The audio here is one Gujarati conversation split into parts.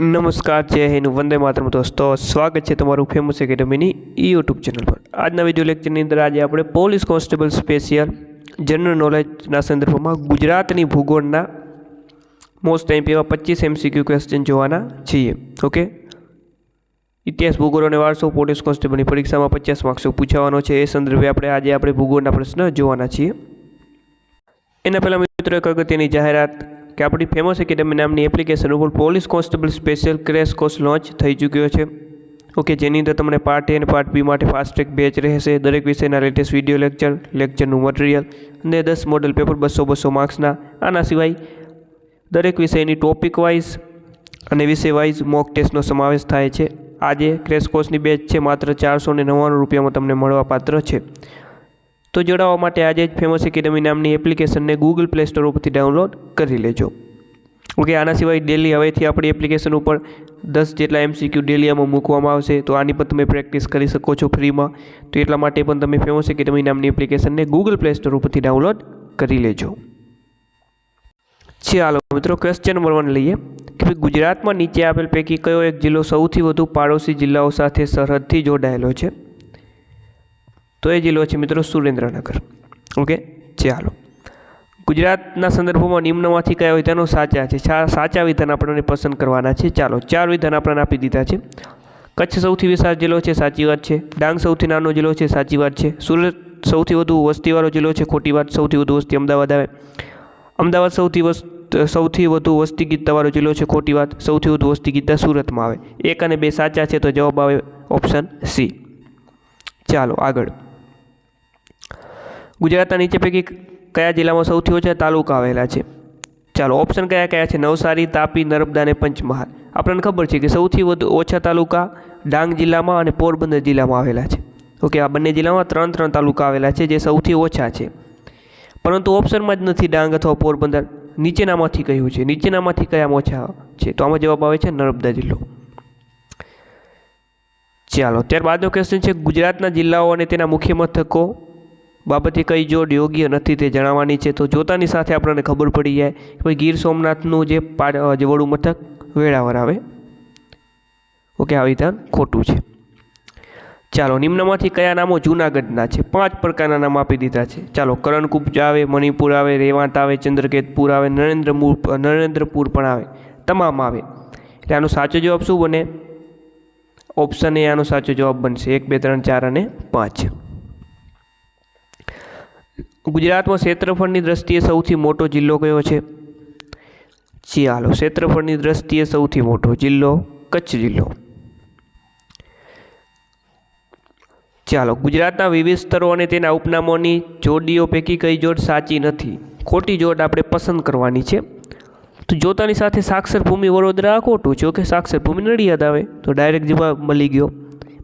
નમસ્કાર, જય હિન્દ, વંદે માતરમ દોસ્તો. સ્વાગત છે તમારું ફેમસ એકેડમીની યુટ્યુબ ચેનલ પર. આજના વીડિયો લેક્ચરની અંદર આજે આપણે પોલીસ કોન્સ્ટેબલ સ્પેશિયલ જનરલ નોલેજના સંદર્ભમાં ગુજરાતની ભૂગોળના મોસ્ટ ટાઈમ એવા પચીસ એમસીક્યુ ક્વેશ્ચન જોવાના છીએ. ઓકે ઇતિહાસ, ભૂગોળ અને વારસો પોલીસ કોન્સ્ટેબલની પરીક્ષામાં પચાસ માર્ક્સો પૂછાવાનો છે. એ સંદર્ભે આપણે આજે આપણે ભૂગોળના પ્રશ્ન જોવાના છીએ. એના પહેલાં મિત્રો, એક અગત્યની જાહેરાત કે આપણી ફેમસ એકેડેમી નામની એપ્લિકેશન ઉપર police constable special crash course launch થઈ ચૂક્યો છે. ઓકે જેની અંદર તમને પાર્ટ એ અને પાર્ટ બી માટે ફાસ્ટ ટ્રેક બેચ રહેશે. દરેક વિષયના લેટેસ્ટ વીડિયો લેક્ચર લેક્ચરનું મટીરિયલ અને દસ મોડલ પેપર બસો બસો માર્ક્સના આના સિવાય દરેક વિષયની ટોપિક વાઇઝ અને વિષય વાઇઝ મોક ટેસ્ટનો સમાવેશ થાય છે. આજે ક્રેશ કોર્સની બેચ છે, માત્ર ચારસો ને નવ્વાણું રૂપિયામાં તમને મળવાપાત્ર છે. તો જોડાવા માટે આજે જ ફેમસ એકેડમી નામની એપ્લિકેશનને ગૂગલ પ્લે સ્ટોર ઉપરથી ડાઉનલોડ કરી લેજો. ઓકે આના સિવાય ડેલી હવેથી આપણી એપ્લિકેશન ઉપર દસ જેટલા એમસીક્યુ ડેલી આમાં મૂકવામાં આવશે. તો આની પણ તમે પ્રેક્ટિસ કરી શકો છો ફ્રીમાં તો એટલા માટે પણ તમે ફેમસ એકેડમી નામની એપ્લિકેશનને ગૂગલ પ્લે સ્ટોર ઉપરથી ડાઉનલોડ કરી લેજો. ચાલો મિત્રો ક્વેશ્ચન નંબર વન લઈએ. કે ભાઈ, ગુજરાતમાં નીચે આપેલ પૈકી કયો એક જિલ્લો સૌથી વધુ પાડોશી જિલ્લાઓ સાથે સરહદથી જોડાયેલો છે? તો એ જિલ્લો છે મિત્રો સુરેન્દ્રનગર. ઓકે? ચાલો. ગુજરાતના સંદર્ભમાં નિમ્નમાંથી કયા વિધાનો સાચા છે? સાચા વિધાન આપણને પસંદ કરવાના છે. ચાલો, ચાર વિધાન આપણને આપી દીધા છે. કચ્છ સૌથી વિશાળ જિલ્લો છે, સાચી વાત છે. ડાંગ સૌથી નાનો જિલ્લો છે, સાચી વાત છે. સુરત સૌથી વધુ વસ્તીવાળો જિલ્લો છે, ખોટી વાત, સૌથી વધુ વસ્તી અમદાવાદ આવે. અમદાવાદ સૌથી વસ્ત, સૌથી વધુ વસ્તી ગીતતાવાળો જિલ્લો છે, ખોટી વાત, સૌથી વધુ વસ્તી ગીતા સુરતમાં આવે. એક અને બે સાચા છે તો જવાબ આવે ઓપ્શન સી. ચાલો, આગળ. ગુજરાતના નીચે પૈકી કયા જિલ્લામાં સૌથી ઓછા તાલુકા આવેલા છે? ચાલો ઓપ્શન કયા કયા છે? નવસારી, તાપી, નર્મદા અને પંચમહાલ. આપણને ખબર છે કે સૌથી વધુ ઓછા તાલુકા ડાંગ જિલ્લામાં અને પોરબંદર જિલ્લામાં આવેલા છે. ઓકે, આ બંને જિલ્લામાં ત્રણ ત્રણ તાલુકા આવેલા છે જે સૌથી ઓછા છે. પરંતુ ઓપ્શનમાં જ નથી ડાંગ અથવા પોરબંદર. નીચેનામાંથી કયું છે? નીચેનામાંથી કયા ઓછા છે? તો આમાં જવાબ આવે છે નર્મદા જિલ્લો. ચાલો ત્યારબાદનો ક્વેશ્ચન છે ગુજરાતના જિલ્લાઓ અને તેના મુખ્ય મથકો. બાબતે કઈ જોડ યોગ્ય નથી તે જણાવવાની છે, તો જોતાની સાથે આપણને ખબર પડી જાય કે ભાઈ ગીર સોમનાથનું જે જે વડું મથક વેળાવર આવે. ઓકે આ વિધાન ખોટું છે. ચાલો, નિમ્નમાંથી કયા નામો જૂનાગઢના છે? પાંચ પ્રકારના નામ આપી દીધા છે. ચાલો કરણકુબ્જ આવે, મણિપુર આવે, રેવાંત આવે, ચંદ્રકેતપુર આવે નરેન્દ્રપુર નરેન્દ્રપુર પણ આવે. તમામ આવે. એટલે આનો સાચો જવાબ શું બને? ઓપ્શન એ આનો સાચો જવાબ બનશે. એક, બે, ત્રણ, ચાર અને પાંચ. ગુજરાતમાં ક્ષેત્રફળની દ્રષ્ટિએ સૌથી મોટો જિલ્લો કયો છે? ચાલો ક્ષેત્રફળની દ્રષ્ટિએ સૌથી મોટો જિલ્લો કચ્છ જિલ્લો. ચાલો ગુજરાતના વિવિધ સ્તરો અને તેના ઉપનામોની જોડીઓ પૈકી કઈ જોડ સાચી નથી? ખોટી જોડ આપણે પસંદ કરવાની છે. તો જોતાની સાથે સાક્ષર ભૂમિ વડોદરા ખોટું છે, ઓકે? સાક્ષર ભૂમિ નડિયાદ આવે? તો ડાયરેક્ટ જવાબ મળી ગયો.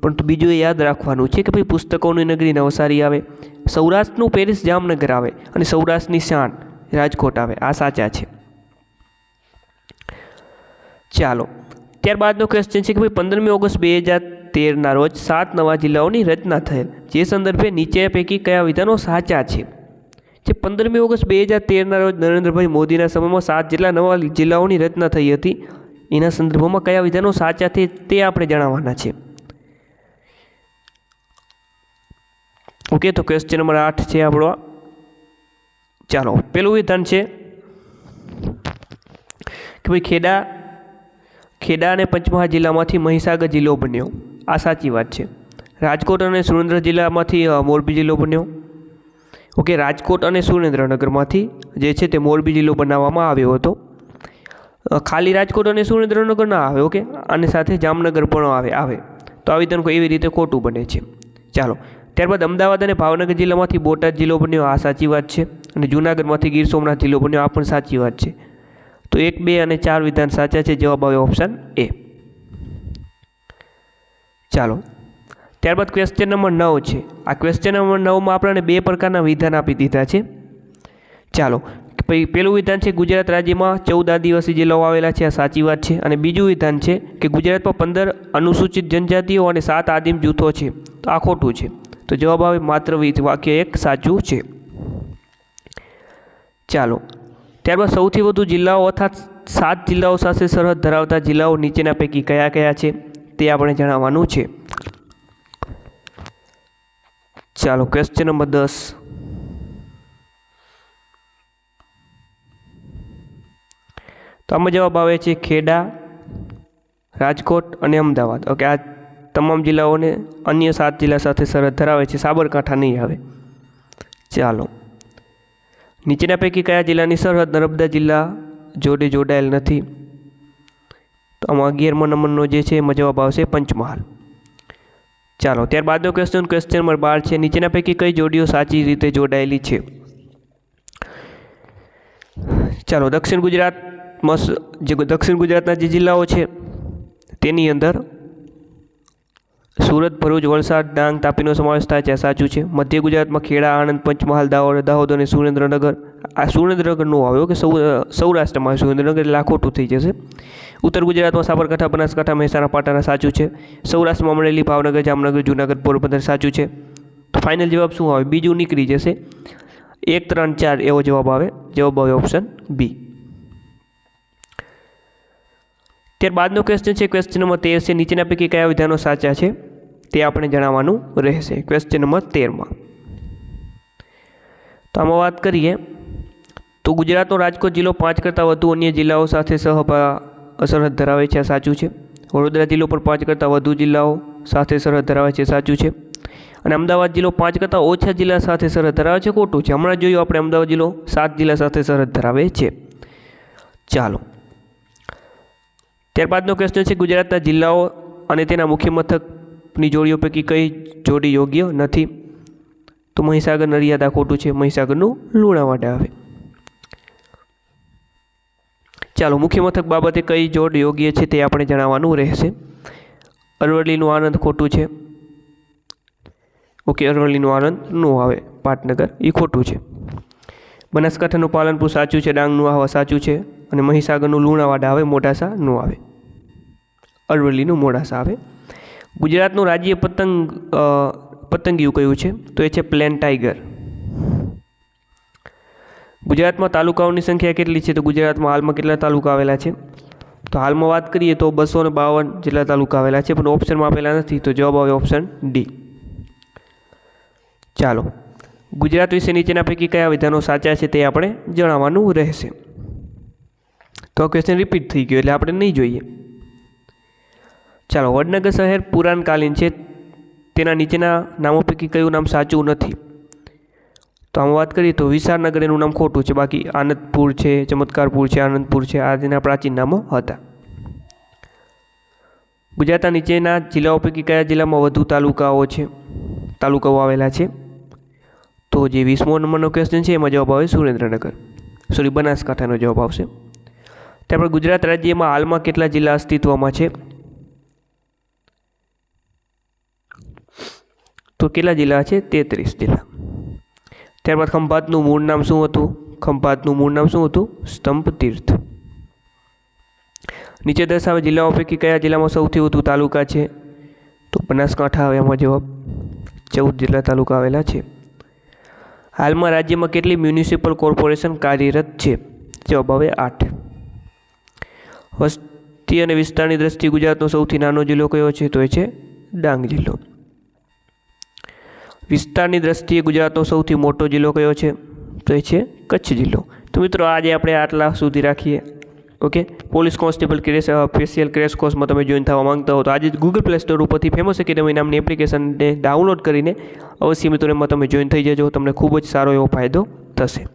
પરંતુ બીજું એ યાદ રાખવાનું છે કે ભાઈ પુસ્તકોની નગરી નવસારી આવે? સૌરાષ્ટ્રનું પેરિસ જામનગર આવે અને સૌરાષ્ટ્રની શાન રાજકોટ આવે. આ સાચા છે. ચાલો, ત્યારબાદનો ક્વેશ્ચન છે કે ભાઈ પંદરમી ઓગસ્ટ બે હજાર તેરના રોજ સાત નવા જિલ્લાઓની રચના થયેલ. જે સંદર્ભે નીચે પૈકી કયા વિધાનો સાચા છે? જે પંદરમી ઓગસ્ટ બે હજાર તેરના રોજ નરેન્દ્રભાઈ મોદીના સમયમાં સાત જેટલા નવા જિલ્લાઓની રચના થઈ હતી. એના સંદર્ભમાં કયા વિધાનો સાચા છે તે આપણે જણાવવાના છે. ઓકે, તો ક્વેશ્ચન નંબર આઠ છે આપણો. ચાલો, પેલું વિધાન છે કે ભાઈ ખેડા ખેડા અને પંચમહાલ જિલ્લામાંથી મહીસાગર જિલ્લો બન્યો. આ સાચી વાત છે. રાજકોટ અને સુરેન્દ્ર જિલ્લામાંથી મોરબી જિલ્લો બન્યો. ઓકે, રાજકોટ અને સુરેન્દ્રનગરમાંથી જે છે તે મોરબી જિલ્લો બનાવવામાં આવ્યો હતો. ખાલી રાજકોટ અને સુરેન્દ્રનગર ના આવે, ઓકે? અને સાથે જામનગર પણ આવે આવે. તો આ વિધાન કોઈ એવી રીતે ખોટું બને છે. ચાલો ત્યારબાદ અમદાવાદ અને ભાવનગર જિલ્લામાંથી બોટાદ જિલ્લો બન્યો, આ સાચી વાત છે. અને જૂનાગઢમાંથી ગીર સોમનાથ જિલ્લો બન્યો, આ પણ સાચી વાત છે. તો એક, બે અને ચાર વિધાન સાચા છે, જવાબ આવ્યો ઓપ્શન એ ચાલો. ત્યારબાદ ક્વેશ્ચન નંબર નવ છે. આ ક્વેશ્ચન નંબર નવમાં આપણને બે પ્રકારના વિધાન આપી દીધા છે. ચાલો. ભાઈ પેલું વિધાન છે ગુજરાત રાજ્યમાં ચૌદ આદિવાસી જિલ્લાઓ આવેલા છે, આ સાચી વાત છે. અને બીજું વિધાન છે કે ગુજરાતમાં પંદર અનુસૂચિત જનજાતિઓ અને સાત આદિમ જૂથો છે. તો આ ખોટું છે. તો જવાબ આવે માત્ર વાક્ય એક સાચું છે. ચાલો, ત્યારબાદ સૌથી વધુ જિલ્લાઓ અર્થાત સાત જિલ્લાઓ સાથે સરહદ ધરાવતા જિલ્લાઓ નીચેના પૈકી કયા કયા છે તે આપણે જણાવવાનું છે. ચાલો ક્વેશ્ચન નંબર દસ. તો આમાં જવાબ આવે છે ખેડા, રાજકોટ અને અમદાવાદ. ઓકે આ તમામ જિલ્લાઓને અન્ય સાત જિલ્લા સાથે સરહદ ધરાવે છે. સાબરકાંઠા નહીં આવે. ચાલો. નીચેના પૈકી કયા જિલ્લાની સરહદ નર્મદા જિલ્લા જોડે જોડાયેલ નથી? તો આમાં અગિયારમો નંબરનો જે છે એમાં જવાબ આવશે પંચમહાલ. ચાલો ત્યારબાદનો ક્વેશ્ચન ક્વેશ્ચન નંબર બાર છે. નીચેના પૈકી કઈ જોડીઓ સાચી રીતે જોડાયેલી છે? ચાલો, દક્ષિણ ગુજરાતમાં જે દક્ષિણ ગુજરાતના જે જિલ્લાઓ છે, તેની અંદર સુરત, ભરૂચ, વલસાડ, ડાંગ તાપીનો સમાવેશ થાય છે. સાચું છે. મધ્ય ગુજરાતમાં ખેડા, આણંદ, પંચમહાલ, દાહોદ દાહોદ અને સુરેન્દ્રનગર. આ સુરેન્દ્રનગર નો આવ્યો કે સૌ સૌરાષ્ટ્રમાં સુરેન્દ્રનગર એટલે ખોટું થઈ જશે. ઉત્તર ગુજરાતમાં સાબરકાંઠા, બનાસકાંઠા, મહેસાણા, પાટણા સાચું છે. સૌરાષ્ટ્રમાં અમરેલી, ભાવનગર, જામનગર, જૂનાગઢ, પોરબંદર સાચું છે. તો ફાઇનલ જવાબ શું આવે? બીજું નીકળી જશે. એક, ત્રણ, ચાર એવો જવાબ આવે. જવાબ આવે ઓપ્શન બી ત્યારબાદનો ક્વેશ્ચન છે. ક્વેશ્ચન નંબર તેર છે. નીચેના પૈકી કયા વિધાનો સાચા છે? તે આપણે જણાવવાનું રહેશે. ક્વેશ્ચન નંબર તેરમાં. તો આમાં વાત કરીએ. તો ગુજરાતનો રાજકોટ જિલ્લો પાંચ કરતાં વધુ અન્ય જિલ્લાઓ સાથે સહભા સરહદ ધરાવે છે, આ સાચું છે. વડોદરા જિલ્લો પણ પાંચ કરતાં વધુ જિલ્લાઓ સાથે સરહદ ધરાવે છે, સાચું છે. અને અમદાવાદ જિલ્લો પાંચ કરતાં ઓછા જિલ્લા સાથે સરહદ ધરાવે છે, ખોટું છે. હમણાં જોયું આપણે અમદાવાદ જિલ્લો સાત જિલ્લા સાથે સરહદ ધરાવે છે. ચાલો. ત્યારબાદનો ક્વેશ્ચન છે ગુજરાતના જિલ્લાઓ અને તેના મુખ્ય મથકની જોડીઓ પૈકી કઈ જોડી યોગ્ય નથી? તો મહીસાગર નરિયાદા ખોટું છે. મહીસાગરનું લુણાવાડા આવે. ચાલો, મુખ્ય મથક બાબતે કઈ જોડ યોગ્ય છે તે આપણે જણાવવાનું રહેશે. અરવલ્લીનું આનંદ ખોટું છે. ઓકે, અરવલ્લીનું આનંદ નો આવે. પાટનગર એ ખોટું છે. બનાસકાંઠાનું પાલનપુર સાચું છે, ડાંગનું આવા સાચું છે અને મહીસાગરનું લુણાવાડા આવે, મોડાસા નો આવે. અરવલ્લીનું મોડાસા આવે. ગુજરાતનું રાજ્ય પતંગ પતંગિયું કયું છે? તો એ છે પ્લેન ટાઈગર. ગુજરાતમાં તાલુકાઓની સંખ્યા કેટલી છે? તો ગુજરાતમાં હાલમાં કેટલા તાલુકા આવેલા છે? તો હાલમાં વાત કરીએ તો બસો ને બાવન જેટલા તાલુકા આવેલા છે, પણ ઓપ્શનમાં આપેલા નથી. તો જવાબ આવે ઓપ્શન ડી ચાલો. ગુજરાત વિશે નીચેના પૈકી કયા વિધાનો સાચા છે તે આપણે જણાવવાનું રહેશે. તો ક્વેશ્ચન રિપીટ થઈ ગયો, એટલે આપણે નહીં જોઈએ. ચાલો, વડનગર શહેર પુરાણકાલીન છે. તેના નીચેના નામો પૈકી કયું નામ સાચું નથી? તો આમ વાત કરીએ તો વિશાળનગર એનું નામ ખોટું છે. બાકી આનંદપુર છે, ચમત્કારપુર છે, આનંદપુર છે, આ તેના પ્રાચીન નામો હતા. ગુજરાતના નીચેના જિલ્લાઓ પૈકી કયા જિલ્લામાં વધુ તાલુકાઓ છે? તાલુકાઓ આવેલા છે. તો જે વીસમો નંબરનો ક્વેશ્ચન છે, એમાં જવાબ આવે સુરેન્દ્રનગર. સોરી બનાસકાંઠાનો જવાબ આવશે. ત્યારબાદ ગુજરાત રાજ્યમાં હાલમાં કેટલા જિલ્લા અસ્તિત્વમાં છે? તો કેટલા જિલ્લા છે? તેત્રીસ જિલ્લા. ત્યારબાદ ખંભાતનું મૂળ નામ શું હતું? ખંભાતનું મૂળ નામ શું હતું? સ્તંભ તીર્થ નીચે દર્શાવે જિલ્લાઓ પૈકી કયા જિલ્લામાં સૌથી વધુ તાલુકા છે? તો બનાસકાંઠા આવે એમાં જવાબ. ચૌદ જેટલા તાલુકા આવેલા છે. હાલમાં રાજ્યમાં કેટલી મ્યુનિસિપલ કોર્પોરેશન કાર્યરત છે? જવાબ આવે આઠ. વસ્તી અને વિસ્તારની દ્રષ્ટિએ ગુજરાતનો સૌથી નાનો જિલ્લો કયો છે? તો એ છે ડાંગ જિલ્લો. વિસ્તારની દ્રષ્ટિએ ગુજરાતનો સૌથી મોટો જિલ્લો કયો છે? તો એ છે કચ્છ જિલ્લો. તો મિત્રો, આજે આપણે આટલા સુધી રાખીએ. Okay? Police constable crash special crash કોર્સમાં તમે જોઈન થવા માંગતા હો તો આજે ગૂગલ પ્લે સ્ટોર ઉપરથી ફેમસ એકેડેમી નામની એપ્લિકેશનને ડાઉનલોડ કરીને અવશ્ય મિત્રો એમાં તમે જોઈન થઈ જજો. તમને ખૂબ જ સારો એવો ફાયદો થશે.